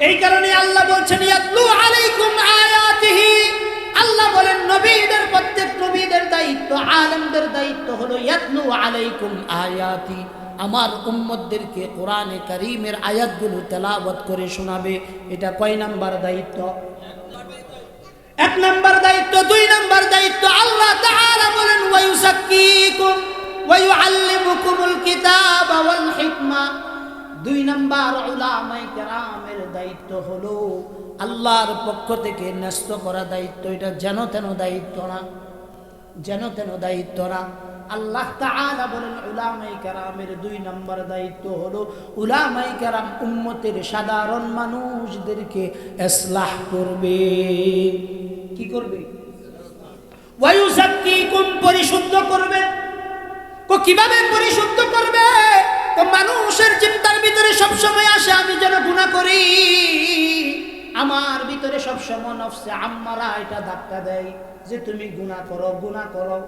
এই কারণে আল্লাহ বলছেন আলাইকুম আয়াতিহি। আল্লাহ বলেন, নবীদের প্রত্যেক নবীদের দায়িত্ব, আলমদের দায়িত্ব হলো ইয়াতলু আলাইকুম আয়াতি। আমার উম্মতদেরকে কোরআনে কারীমের আয়াতগুলো তেলাওয়াত করে শোনাবে। এটা কয় নাম্বার দায়িত্ব? এক নাম্বার দায়িত্ব, দুই নাম্বার দায়িত্ব, আল্লাহ তাআলা বলেন ওয়ায়ুসাক্কিকুম ওয়ায়ুআল্লিমুকুমুল কিতাবা ওয়াল হিকমা। দুই নাম্বার উলামায়ে কেরামের দায়িত্ব হলো আল্লাহর পক্ষ থেকে ন্যস্ত করা দায়িত্ব। এটা যেন তেন দায়িত্ব না, যেন তেন দায়িত্ব না। আল্লাহ তাআলা বলেন উলামাই কেরামের দুই নম্বর দায়িত্ব হলো উলামাই কেরাম উম্মতের সাধারণ মানুষদেরকে ইসলাহ করবে। কি করবে? ওয়ায়ুসাক্কিকুম পরিশুদ্ধ করবে। কীভাবে পরিশুদ্ধ করবে? তো মানুষের চিন্তার ভিতরে সব সময় আসে, আমি যেন গুনাহ করি। আমার ভিতরে সব সময় নফসে আম্মারা এটা ধাক্কা দেয় যে তুমি গুনাহ করো গুনাহ করো।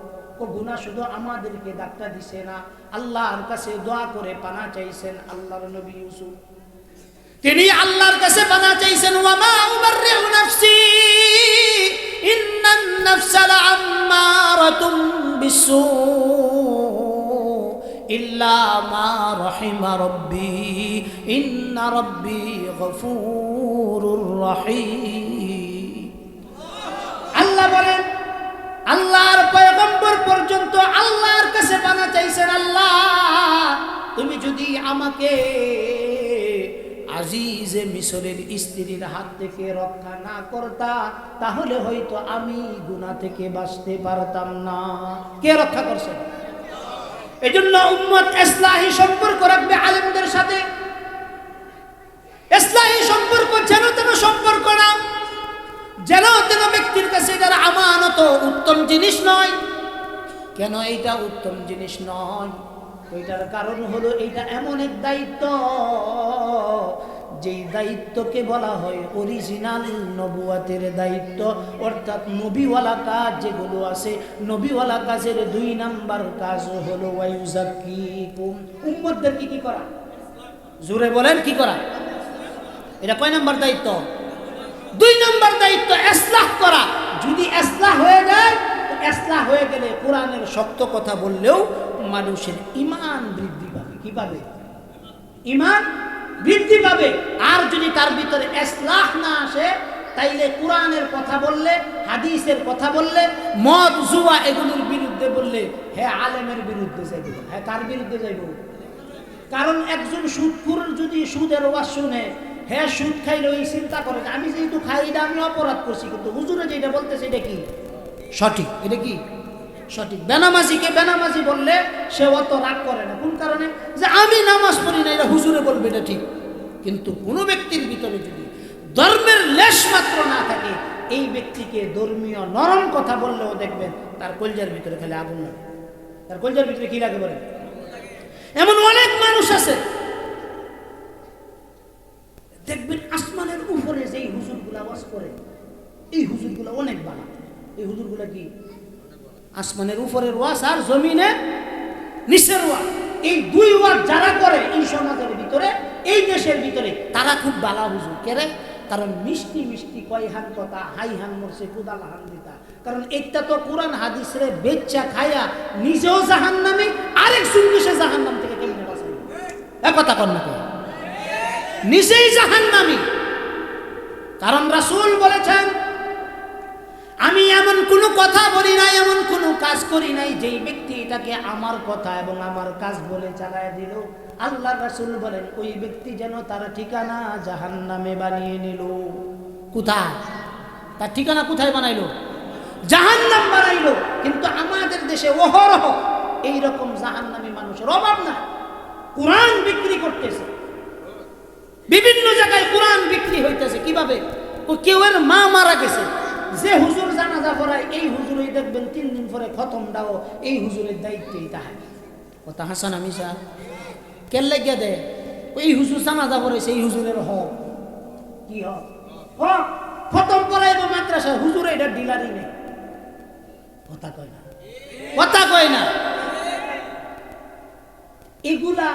ও গুনাহ শুধু আমাদেরকে ধাক্কা দিছে না, আল্লাহর কাছে দোয়া করে পানা চাইছেন আল্লাহর নবী ইউসুফ। তিনি আল্লাহর কাছে পানা চাইছেন, ওয়ামা উবাররিউ নাফসি, ইন্নান নাফসা লাআম্মারাতুম বিসু মা রহিমা রব্বি, ইন্না রব্বি গফুরুর রহিম। আল্লাহ বলেন, আল্লাহর পয়গম্বর পর্যন্ত আল্লাহর কাছে পানা চাইছেন, আল্লাহ, তুমি যদি আমাকে আজিজে মিশরের স্ত্রীর হাত থেকে রক্ষা না করতা, তাহলে হয়তো আমি গুনাহ থেকে বাঁচতে পারতাম না। কে রক্ষা করছে? এজন্য উম্মত ইসলাহি সম্পর্ক রাখবে আলেমদের সাথে। ইসলাহি সম্পর্ক যেন তেন সম্পর্ক না, যেন তেন ব্যক্তির কাছে এটার আমানত উত্তম জিনিস নয়। কেন এইটা উত্তম জিনিস নয়? ওইটার কারণ হলো এইটা এমন এক দায়িত্ব। যেই দায়িত্বকে বলা হয় অরিজিনাল নবুয়াতের দায়িত্ব, অর্থাৎ নবীওয়ালা কাজ যেগুলো আছে, নবীওয়ালা কাজের দুই নাম্বার কাজ হলো ওয়াইজাকিকুম উম্মতদেরকে কি করা? জোরে বলেন, কি করা? এটা কয় নাম্বার দায়িত্ব? দুই নম্বর দায়িত্ব, এসলাহ করা। যদি এসলাহ হয়ে যায় এসলাহ হয়ে গেলে কোরআনের শক্ত কথা বললেও মানুষের ইমান বৃদ্ধি পাবে। কি পাবে? ইমান বৃদ্ধি পাবে। আর যদি তার ভিতরে এসলাহ না আসে, তাইলে কোরআনের কথা বললে, হাদিসের কথা বললে, মদ, জুয়া এগুলোর বিরুদ্ধে বললে হ্যাঁ আলেমের বিরুদ্ধে যাইব হ্যাঁ কার বিরুদ্ধে যাইব? কারণ একজন সুদখুর যদি সুদের ওয়াজ শুনে হ্যাঁ সুদ খাইলে ওই চিন্তা করে আমি যেহেতু খাই, এটা আমি অপরাধ করছি, কিন্তু হুজুরে যেটা বলতেছে এটা কি? সঠিক, এটা কি? সঠিক। বেনামাজিকে বেনামাজি বললে সে অত রাগ করে না। কোন কারণে? যে আমি নামাজ পড়ি না এটা হুজুরে বলবে এটা ঠিক। কিন্তু কোনো ব্যক্তির ভিতরে যদি ধর্মের লেশ মাত্র না থাকে, এই ব্যক্তিকে ধর্মীয় নরম কথা বললেও দেখবেন তার কলজার ভিতরে খালি আগুন লাগে। তার কলজার ভিতরে কি লাগে বলেন? এমন অনেক মানুষ আছে। দেখবেন আসমানের উপরে যেই হুজুরগুলা ওয়াজ করে, এই হুজুরগুলা অনেক বালা। এই হুজুরগুলা কি? আসমানের উপরের ওয়াজ আর জমিনে নিচের ওয়াজ এই দুই ওয়াজ যারা করে এই সমাজের ভিতরে, এই দেশের ভিতরে, তারা খুব বালা হুজুর। কেরে কারণ মিষ্টি মিষ্টি কয় হান কথা, হাই হান মরছে, কুদাল হান দিতা। কারণ একটা তো কোরআন হাদিস রে বেচ্চা খায়া নিজেও জাহান নামে আরেক সুন্দিসে জাহান নাম থেকে কেমনে এ কথা কর না নিজেই জাহান নামি কারণ রাসূল বলেছেন, আমি এমন কোনো কথা বলি কাজ করি নাই, যেই ব্যক্তি এটাকে আমার কথা এবং আমার কাজ বলে চালায় দিল, আল্লাহ রাসূল বলেন, ওই ব্যক্তি যেন তার ঠিকানা জাহান নামে বানিয়ে নিল। কোথায়? তার ঠিকানা কোথায় বানাইলো? জাহান নাম বানাইলো। কিন্তু আমাদের দেশে অহরহ এইরকম জাহান নামে মানুষের অভাব না কোরআন বিক্রি করতেছে। বিভিন্ন জায়গায় কোরআন বিক্রি হইতেছে। কীভাবে? ও কেউ এর মা মারা গেছে। যে হুজুর জানাজা পড়ায়, এই হুজুরই দেখবেন তিন দিন পরে খতম দাও, এই হুজুরের দায়িত্বই তাহার। কথা হাসান আমি স্যার কেন লাগিয়া দে ওই হুজুর জানাজা পড়াইছে সেই হুজুরের হক। কি হক? হক? খতম পড়াইব মাদ্রাসা হুজুর এটা ডিলারই নেই। কথা কয় না। কথা কয় না। এগুলা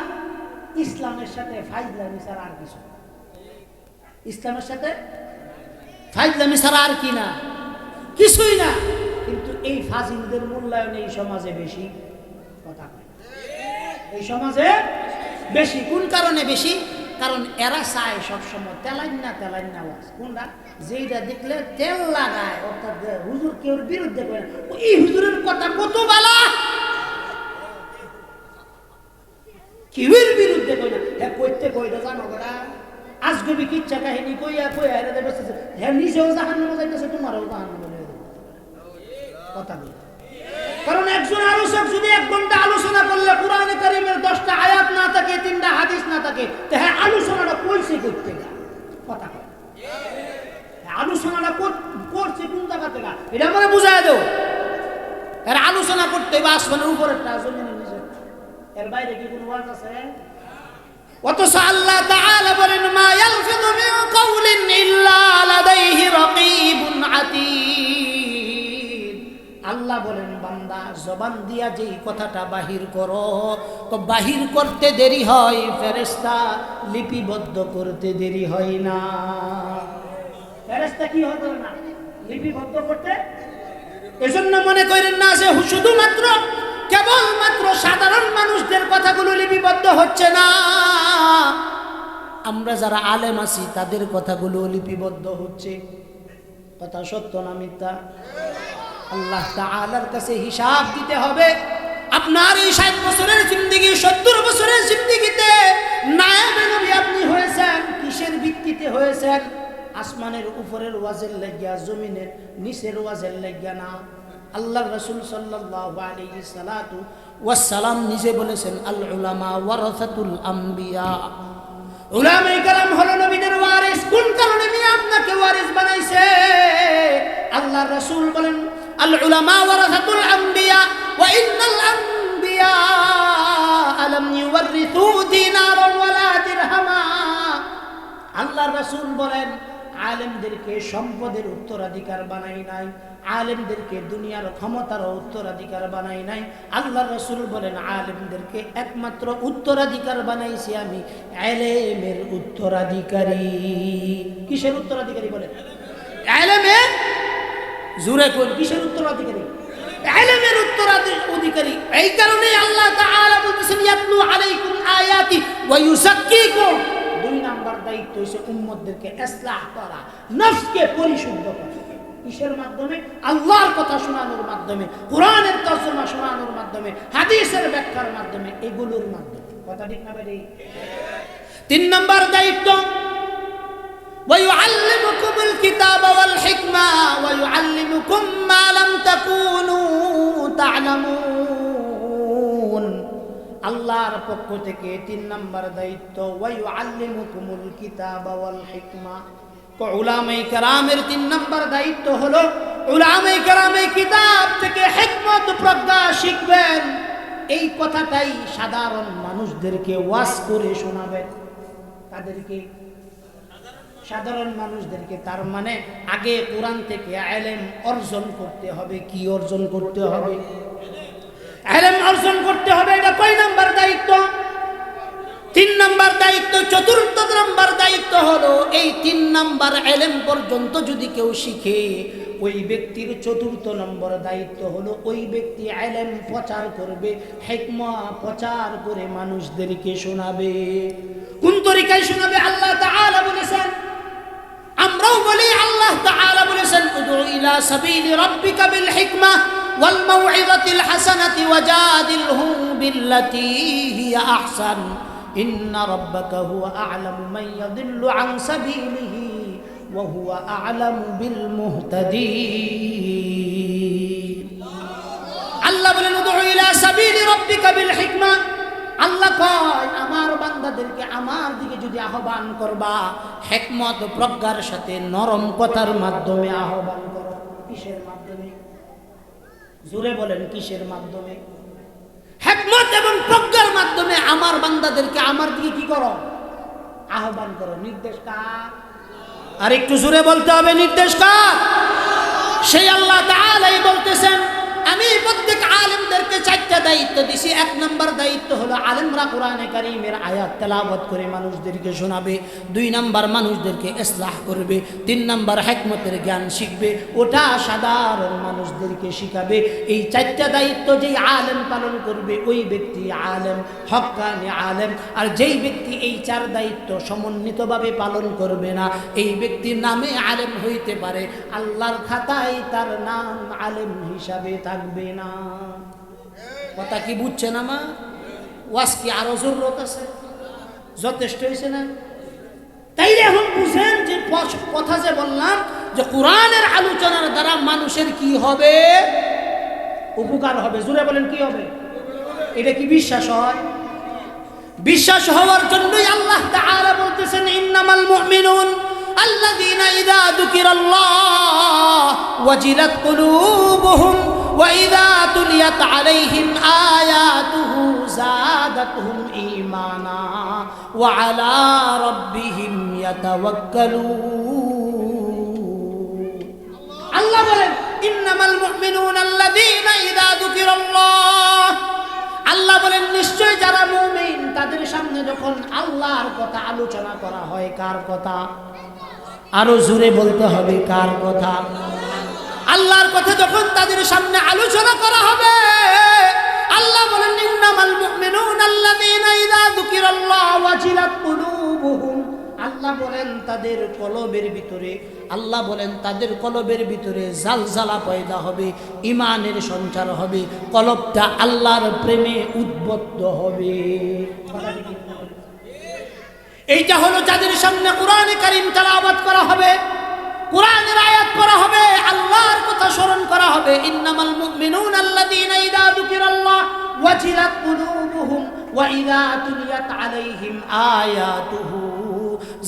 ইসলামের সাথে ফাইজলামি ছাড়া আর কিছু ইসলামের সাথে ফাইজলামি ছাড়া আর কি না? কিছুই না। কিন্তু এই ফাজিলদের মূল্যায়ন এই সমাজে বেশি কথা এই সমাজে বেশি। কোন কারণে বেশি? কারণ এরা চায় সবসময় তেলাইন না তেলাইন না ওয়াজ। কোনটা? যেইটা দেখলে তেল লাগায়, অর্থাৎ হুজুর কেউ বিরুদ্ধে করে এই হুজুরের কথা কত বালা? কেউর বিরুদ্ধে কই না। হ্যাঁ কইতে কইটা জানো বেটা আজগবি কিচ্ছা কাহিনী কইয়া কইয়া হেরে দেবে হ্যাঁ নিজেও জাহান নামে যাইতেছে তোমারও জাহান নামে। কথা বলি কারণ একজন আলোচক যদি এক ঘণ্টা আলোচনা করলে কোরআনে কারিমের দশটা আয়াত না থাকে তিনটা হাদিস না থাকে তো হ্যাঁ আলোচনাটা কইছে করতে গা কথা। হ্যাঁ, আলোচনাটা কর- করছে কোন জায়গা থেকে? এটা মানে বুঝাই দেও। এর আলোচনা করতে বা আসমানের উপরেরটা জমিনের নিচে এর বাইরে কি কোনো ওয়াজ আছে? অথচ আল্লাহ তাআলা বলেন, মা ইয়ালফিযু মিন কাওলিন ইল্লা লাদাইহি রাকীবুন আতীদ আল্লাহ বলেন, বান্দা, জবান দিয়া যেই কথাটা বাহির করো, তো বাহির করতে দেরি হয়, ফেরেশতা লিপিবদ্ধ করতে দেরি হয় না। ফেরেশতা কি হবে না? লিপিবদ্ধ করতে? এজন্য মনে করেন না যে শুধুমাত্র, কেবলমাত্র সাধারণ মানুষদের কথাগুলো লিপিবদ্ধ হচ্ছে না। আমরা যারা আলেম আছি, তাদের কথাগুলো লিপিবদ্ধ হচ্ছে। কথা সত্য না মিথ্যা? আল্লাহ তাআলার কাছে হিসাব দিতে হবে। আপনার এই ষাট বছরের জিন্দিগি, সত্তর বছরের জিন্দিগিতে আপনি হয়েছেন, কিসের ভিত্তিতে হয়েছেন? আসমানের উপরের ওয়াজের লাগিয়া, জমিনের নিচের ওয়াজের লাগিয়া না। আল্লাহ রসুল সাল্লাল্লাহু আলাইহি সালাতু ওয়াসসালাম নিজে বলেছেন, আল উলামা ওয়ারাসাতুল আম্বিয়া। উলামায়ে কেরাম হলো নবীদের ওয়ারিস। কোন কারণে মিয়া আপনাকে ওয়ারিস বানাইছে? আল্লাহ রাসূল বলেন, আল উলামা ওয়ারাসাতুল আম্বিয়া, ওয়া ইন্নাল আম্বিয়া আলাম ইউওয়ারিসু দিনারান ওয়ালা দিরহামা। আল্লাহ রাসূল বলেন আলেমদেরকে সম্পদের উত্তরাধিকার বানাই নাই, আলেমদেরকে দুনিয়ার ক্ষমতার উত্তরাধিকার বানাই নাই। আল্লাহ রসুল বলেন, আলেমদেরকে একমাত্র উত্তরাধিকার বানাইছি আমি আলেমের উত্তরাধিকারী। কিসের উত্তরাধিকারী বলেন? আলেমের জুড়ে কোন কিসের উত্তরাধিকারী? আলেমের উত্তরাধিকারী। এই কারণে আল্লাহ তাআলা বলতেছেন, ইয়াতলু আলাইকুম আয়াতি ওয়া ইউযাক্কিকুম। দায়িত্ব হচ্ছে উম্মতদেরকে ইসলাহ করা নফসকে পরিশুদ্ধ করা কিসের মাধ্যমে আল্লাহর কথা শোনানোর মাধ্যমে কোরআনের তর্জমা শোনানোর মাধ্যমে হাদিসের ব্যাখ্যার মাধ্যমে এগুলোর মাধ্যমে কথা ঠিক না বেরি তিন নাম্বার দায়িত্ব ويعلمكم الكتاب والحكمة ويعلمكم ما لم تكونوا تعلمون আল্লাহর পক্ষ থেকে তিন নম্বর দায়িত্ব কেরামের তিন নম্বর দায়িত্ব হলো কিতাব থেকে শিখবেন। এই কথাটাই সাধারণ মানুষদেরকে করে শোনাবেন। তাদেরকে, সাধারণ মানুষদেরকে তার মানে আগে কোরআন থেকে আলেম অর্জন করতে হবে, কি অর্জন করতে হবে? আলেম অর্জন করতে হবে, এটা কয় নাম্বার দায়িত্ব? তিন নাম্বার দায়িত্ব, চতুর্থ নাম্বার দায়িত্ব হলো, এই তিন নাম্বার এলেম পর্যন্ত যদি কেউ শিখে, ওই ব্যক্তির চতুর্থ নম্বর দায়িত্ব হলো, ওই ব্যক্তি আলেম প্রচার করবে, হেকমা প্রচার করে মানুষদেরকে শোনাবে। কোন তরিকায় শোনাবে? আল্লাহ তাআলা বলেছেন, আমরাও বলি, আল্লাহ তাআলা বলেছেন উদু ইলা সাবিলি রাব্বিকা বিল হিকমা। ওয়াজাদিলহুম বিল্লাতী হিয়া আহসান। ইন্না রাব্বাকা হুয়া আ'লামু মান ইয়াদিল্লু আন সাবিলিহি ওয়া হুয়া আ'লামু বিল মুহতাদিন। আল্লাহ বলেন ইলা সাবিলি রাব্বিকা বিল আল্লাহ কয়, আমার বান্দাদেরকে আমার দিকে যদি আহ্বান করবা, হেকমত প্রজ্ঞার সাথে নরম কথার মাধ্যমে আহ্বান করো কিসের মাধ্যমে? জোরে বলেন, কিসের মাধ্যমে? হেকমত এবং প্রজ্ঞার মাধ্যমে আমার বান্দাদেরকে আমার দিকে কি করো? আহ্বান করো। নির্দেশ কার? আর একটু জোরে বলতে হবে, নির্দেশ কার? সেই আল্লাহ তাআলাই বলতেছেন আমি প্রত্যেক আলেমদেরকে চারটা দায়িত্ব দিছি। এক নম্বর দায়িত্ব হলো আলেমরা কোরআনে কারিমের আয়াত তেলাওয়াত করে মানুষদেরকে শোনাবে। দুই নাম্বার মানুষদেরকে ইসলাহ করবে। তিন নাম্বার হেকমতের জ্ঞান শিখবে। ওটা সাধারণ মানুষদেরকে শিখাবে। এই চারটা দায়িত্ব যেই আলেম পালন করবে, ওই ব্যক্তি আলেম, হকানি আলেম। আর যেই ব্যক্তি এই চার দায়িত্ব সমন্বিতভাবে পালন করবে না, এই ব্যক্তির নামে আলেম হইতে পারে। আল্লাহর খাতায় তার নাম আলেম হিসাবে থাকবে। না। কথা কি বুঝছেন আমার ওয়াজ কি আরও জরুরত আছে? যথেষ্ট হয়েছে না? তাইলে এখন বুঝেন যে কথা যে বললাম, যে কোরআনের আলোচনার দ্বারা মানুষের কি হবে? উপকার হবে। জুড়ে বলেন, কি হবে? এটা কি বিশ্বাস হয়? বিশ্বাস হওয়ার জন্যই আল্লাহ তাআলা বলতেছেন, ইন্নামাল মুমিনুন আল্লাযীনা ইযা যুকিরাল্লাহ ওয়াজিলাত কুলুবুহুম তুলিয়াত আলাইহিম আয়াতুহু যাদাতুহুম ঈমানা ওয়া আলা রাব্বিহিম ইয়াতাওয়াক্কালুন। আল্লাহ বলেন, ইন্নামাল মুমিনুন আল্লাযীনা ইযা যুকিরাল্লাহ। আল্লাহ বলেন, নিশ্চয় যারা মুমিন, তাদের সামনে যখন আল্লাহর কথা আলোচনা করা হয়, কার কথা? আরও জোরে বলতে হবে, কার কথা? আল্লাহর কথা যখন তাদের সামনে আলোচনা করা হবে, আল্লাহ বলেন, ইন্নামাল মুমিনুন আল্লাযীনা ইযা যুকিরাল্লাহ ওয়াজিলাত কুলুবুহুম। আল্লাহ বলেন, তাদের কলবের ভিতরে, আল্লাহ বলেন, তাদের কলবের ভিতরে জালজালা পয়দা হবে ইমানের সঞ্চার হবে, কলবটা আল্লাহর প্রেমে উদ্বুদ্ধ হবে। এইটা হলো যাদের সামনে কোরআনে কারিম তেলাওয়াত করা হবে। কোরআনের আয়াত করা হবে, আল্লাহর কথা স্মরণ করা হবে। ইন্নামাল মুমিনুন আল্লাযীনা ইযা যুকিরাল্লাহ ওয়াজিলাত কুলুবুহুম ওয়া ইযা তুলিয়াত আলাইহিম আয়াতুহু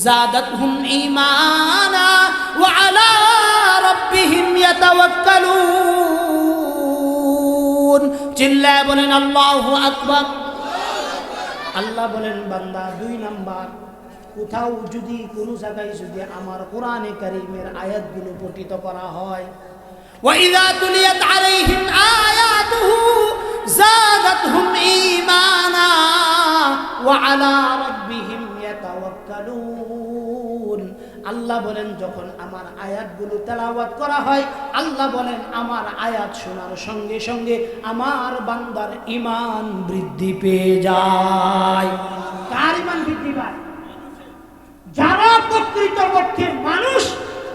যাদাতহুম ঈমানা ওয়া আলা রাব্বিহিম ইয়াতাওয়াক্কালুন। চিল্লায় বলেন আল্লাহু আকবার। আল্লাহ বলেন, বান্দা, দুই নাম্বার। কোথাও যদি কোনো জায়গায় যদি আমার কোরআনে কারিমের আয়াতগুলো পঠিত করা হয় وإذا تليت عليهم آياته زادتهم إيمانا وعلى ربهم يتوكلون আল্লাহ বলেন যখন আমার আয়াতগুলো তেলাওয়াত করা হয় আল্লাহ বলেন আমার আয়াত শোনার সঙ্গে সঙ্গে আমার বান্দার ইমান বৃদ্ধি পেয়ে যায় কার ইমান বৃদ্ধি পায় যারা প্রকৃত পক্ষের মানুষ,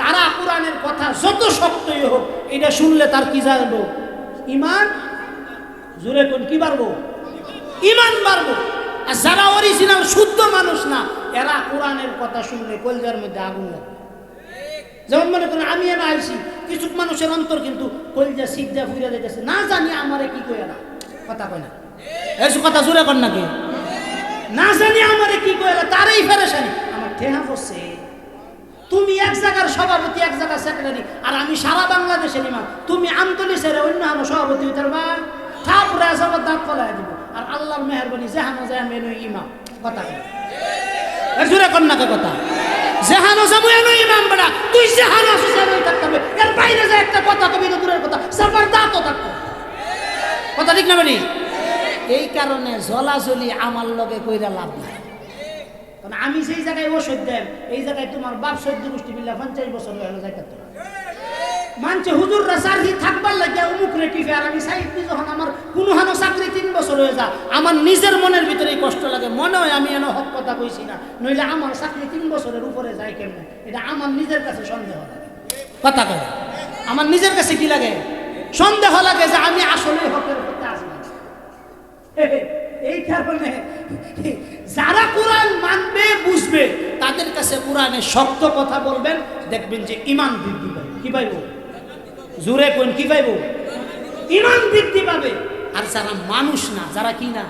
তারা কোরআনের কথা যত শক্তই হোক, এটা শুনলে তার কি জানব ইমান? জোরে কোন, কি বাড়বো? ইমান বাড়বো। আর যারা অরিজিনাল শুদ্ধ মানুষ না, এরা কোরআনের কথা শুনলে কলজার মধ্যে আগুন লাগে। যেমন মনে করেন, আমি এনে আইছি কিছু মানুষের অন্তর কিন্তু কলজা সিদ্ধা ফুইরা দিতেছে না জানি আমারে কি কই না কথা কয় না। এসব কথা জোরে কর নাকি? না জানি আমারে কি কইলা তারই ফেরেশানি। ঠেহা পড়ছে তুমি এক জায়গার সভাপতি, এক জায়গার সেক্রেটারি আর আমি সারা বাংলাদেশের ইমাম। তুমি আমতলি ছেড়ে অন্য আমার সভাপতি হইতে পারবা? ঠাকুরে আসাবার দাঁত ফলাই দিব। আর আল্লাহর মেহরবানি যায় আমি এনই ইমাম। কথা কর নাকি কথা? যেহানো যাব এনই ইমাম বেড়া তুই যেহানো আসিস থাকতে হবে। এর বাইরে যে একটা কথা কবি তো দূরের কথা। সাফার দাঁতও থাকতে। কথা ঠিক না বেরি এই কারণে জলাজলি আমার লগে কইরা লাভ নাই। কারণ আমি সেই জায়গায় ওষুধ দেন, এই জায়গায় তোমার বাপ সদ্য গোষ্ঠী মিল্লা পঞ্চাশ বছর হয়ে যাইতে মানছে হুজুর রাসারহি থাকবার লাগে অমুক রেটিফে আর আমি সাহিত্য যখন আমার কোনো হানো চাকরি তিন বছর হয়ে যা, আমার নিজের মনের ভিতরেই কষ্ট লাগে। মনে হয় আমি এনে হক কথা কইছি না, নইলে আমার চাকরি তিন বছরের উপরে যায় কেমনে? এটা আমার নিজের কাছে সন্দেহ লাগে। কথা কয় আমার নিজের কাছে কি লাগে? সন্দেহ লাগে যে আমি আসলে হকের পথে আসি না এই কারণে যারা কোরআন মানবে, বুঝবে, তাদের কাছে কোরআনে শক্ত কথা বলবেন, দেখবেন যে ইমান বৃদ্ধি পাবে কি পাইব? জোরে কোন, কি পাইব? ইমান বৃদ্ধি পাবে। আর যারা মানুষ না, যারা কি না?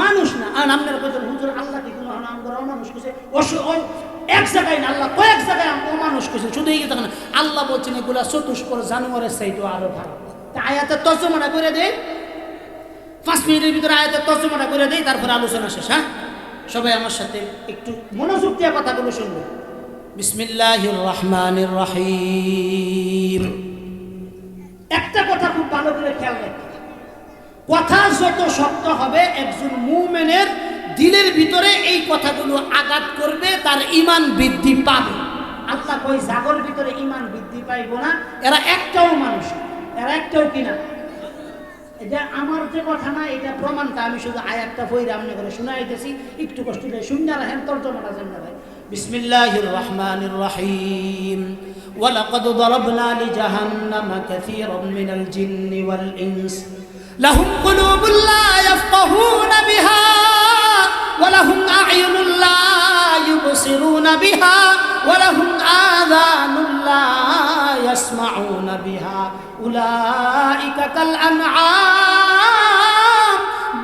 মানুষ না। আর আপনার কইতেন হুজুর, আল্লাহ কোনো নাম মানুষ কইছে এক জায়গায় না, আল্লাহ কয়েক জায়গায় মানুষ কইছে শুধু এই কথা না, আল্লাহ বলছেন, এগুলা চতুষ্পর জানুয়ারের চাইতো আরও তা আয়াতের তর্জমাটা করে দেয় পাঁচ মিনিটের ভিতরে আয়াতের তর্জমাটা করে দেই, তারপরে আলোচনা শেষ হ্যাঁ? সবাই আমার সাথে একটু মনোযোগ দিয়ে কথাগুলো শুনব। বিসমিল্লাহির রহমানির রহিম একটা কথা খুব ভালো করে খেয়াল রাখতে কথা যত শক্ত হবে, একজন মুমেনের দিলের ভিতরে এই কথাগুলো আঘাত করবে, তার ইমান বৃদ্ধি পাবে। আল্লাহ কই জাগর ভিতরে ইমান বৃদ্ধি পাইব না? এরা একটাও মানুষ, এরা একটাও কিনা এটা আমার যে কথা না এটা প্রমাণটা আমি শুধু আয়াতটা ফইরা আমনে করে শোনাইতেছি একটু কষ্ট করে শুননা রাখেন তর্জমাটা জানা ভাই বিসমিল্লাহির রহমানির রহিম ولقد ضربنا لجهنم كثيرا من الجن والإنس لهم قلوب لا يفقهون بها ولهم أعين لا يبصرون بها ولهم آذان لا يسمعون بها উলাইকা কাল আনআম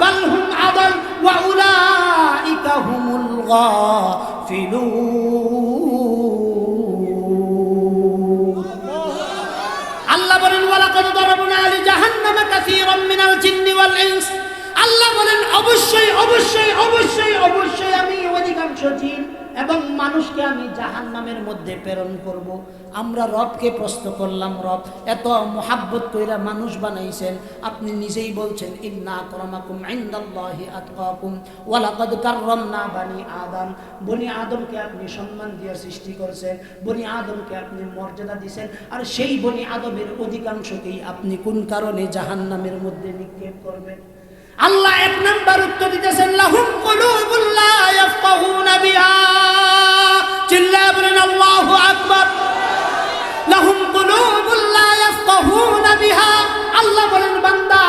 বাল হুম আদাল ওয়া উলাইকা হুমুল গাফিলুন। আল্লাহ বলেন ওয়া লাকাদ দারাবনা লি জাহান্নামা কাসীরাম মিনাল জিন্নি ওয়াল ইনস। আল্লাহ বলেন, অবশ্যই অবশ্যই অবশ্যই অবশ্যই আমি অধিকাংশ জিন এবং মানুষকে আমি জাহান্নামের মধ্যে প্রেরণ করব। আমরা রবকে প্রশ্ন করলাম, রব, এত মোহাব্বত কইরা মানুষ বানাইছেন, আপনি নিজেই বলছেন, ইন্না করমাকুম ইনদাল্লাহি আতকাকুম, ওয়ালাকাদ কাররামনা বানি আদম। বনি আদমকে আপনি সম্মান দিয়ে সৃষ্টি করেছেন, বনি আদমকে আপনি মর্যাদা দিয়েছেন আর সেই বনি আদমের অধিকাংশকেই আপনি কোন কারণে জাহান্নামের মধ্যে নিক্ষেপ করবেন? আল্লাহ এক নাম্বার উত্তর দিতেছেন, লাহুম কুলুবুল লা ইয়াফকাহুনা বিহা। চিল্লায় বলেন, আল্লাহু আকবার। লাহুম কুলুবুল লা ইয়াফকাহুনা বিহা। আল্লাহ বলেন, বান্দা,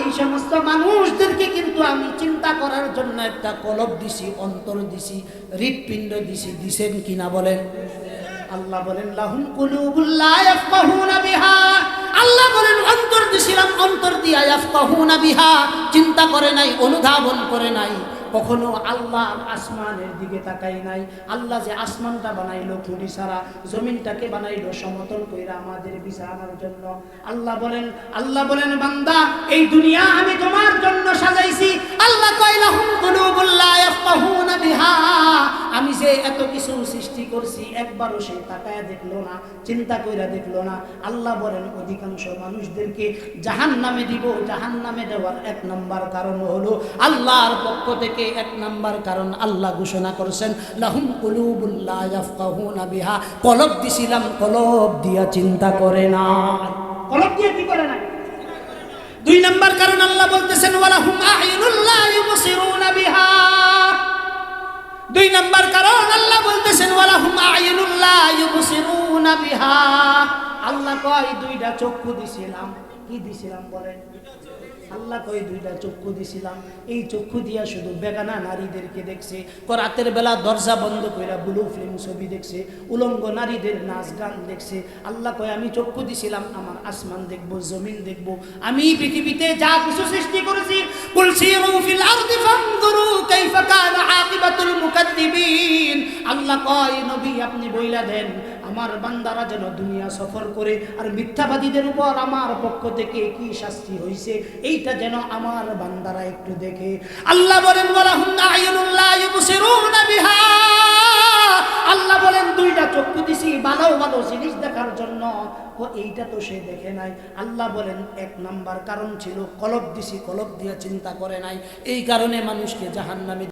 এই সমস্ত মানুষদেরকে কিন্তু আমি চিন্তা করার জন্য একটা কলব দিছি, অন্তর দিছি, হৃৎপিণ্ড দিছি, দিছেন কিনা বলেন? আল্লাহ বলেন, লাহুম কুলুবুল লা ইয়াফকাহুনা বিহা। আল্লাহ বলেন অন্তর দিছিলাম অন্তর দিয়া বিহা। চিন্তা করে নাই অনুধাবন করে নাই। কখনো আল্লাহ আসমানের দিকে তাকাই নাই। আল্লাহ যে আসমানটা বানাইলো খুঁড়ি ছাড়া, জমিনটাকে বানাইলো সমতল কইরা আমাদের বিছানার জন্য। আল্লাহ বলেন আল্লাহ বলেন, বান্দা, এই দুনিয়া আমি তোমার জন্য সাজাইছি। আল্লাহ কইলাহুম কুলুবুল লা ইয়াফকাহুনা বিহা। আমি যে এত কিছু সৃষ্টি করছি, একবারও সে তাকায় দেখল না, চিন্তা কইরা দেখল না। আল্লাহ বলেন, অধিকাংশ মানুষদেরকে জাহান নামে দিব। জাহান নামে দেওয়ার এক নম্বর কারণ হলো আল্লাহর পক্ষ থেকে এক নম্বর কারণ আল্লাহ ঘোষণা করেছেন, লাহুম কুলুবুল্লাহ বিহা। কলব দিছিলাম, কলব দিয়া চিন্তা করে না। কলব দিয়ে কি করে না? দুই নম্বর কারণ আল্লাহ বলতেছেন, ওয়ালাহুম আ'ইনুল্লাহ ইউবসিরুনা বিহা। দুই নাম্বার কারণ আল্লাহ বলতেছেন, ওয়ালাহুম আ'ইনুল্লাহ ইউবসিরুনা বিহা। আল্লাহ কয়, দুইটা চক্ষু দিছিলাম, কি দিছিলাম বলেন? আল্লাহ কই দুইটা চক্ষু দিছিলাম। এই চক্ষু দিয়া শুধু বেগানা নারীদেরকে দেখছে। রাতের বেলা দরজা বন্ধ কইরা ব্লু ফিল্ম ছবি দেখছে। উলঙ্গ নারীদের নাচ গান দেখছে। আল্লাহ কয়ে, আমি চক্ষু দিছিলাম, আমার আসমান দেখব, জমিন দেখব। আমি পৃথিবীতে যা কিছু সৃষ্টি করেছি আল্লাহ কয়, নবী, আপনি বইলা দেন আমার বান্দারা যেন দুনিয়া সফর করে আর মিথ্যাবাদীদের উপর আমার পক্ষ থেকে কি শাস্তি হয়েছে এইটা যেন আমার বান্দারা একটু দেখে। আল্লাহ বলেন আল্লাহ বলেন, দুইটা চক্ষু দিছি, ভালো ভালো জিনিস দেখার জন্য। ও, এইটা তো সে দেখে নাই। আল্লাহ বলেন, এক নাম্বার কারণ ছিল, কলব দিছি, কলব দিয়ে চিন্তা করে নাই। এই কারণে মানুষকে জাহান্নামে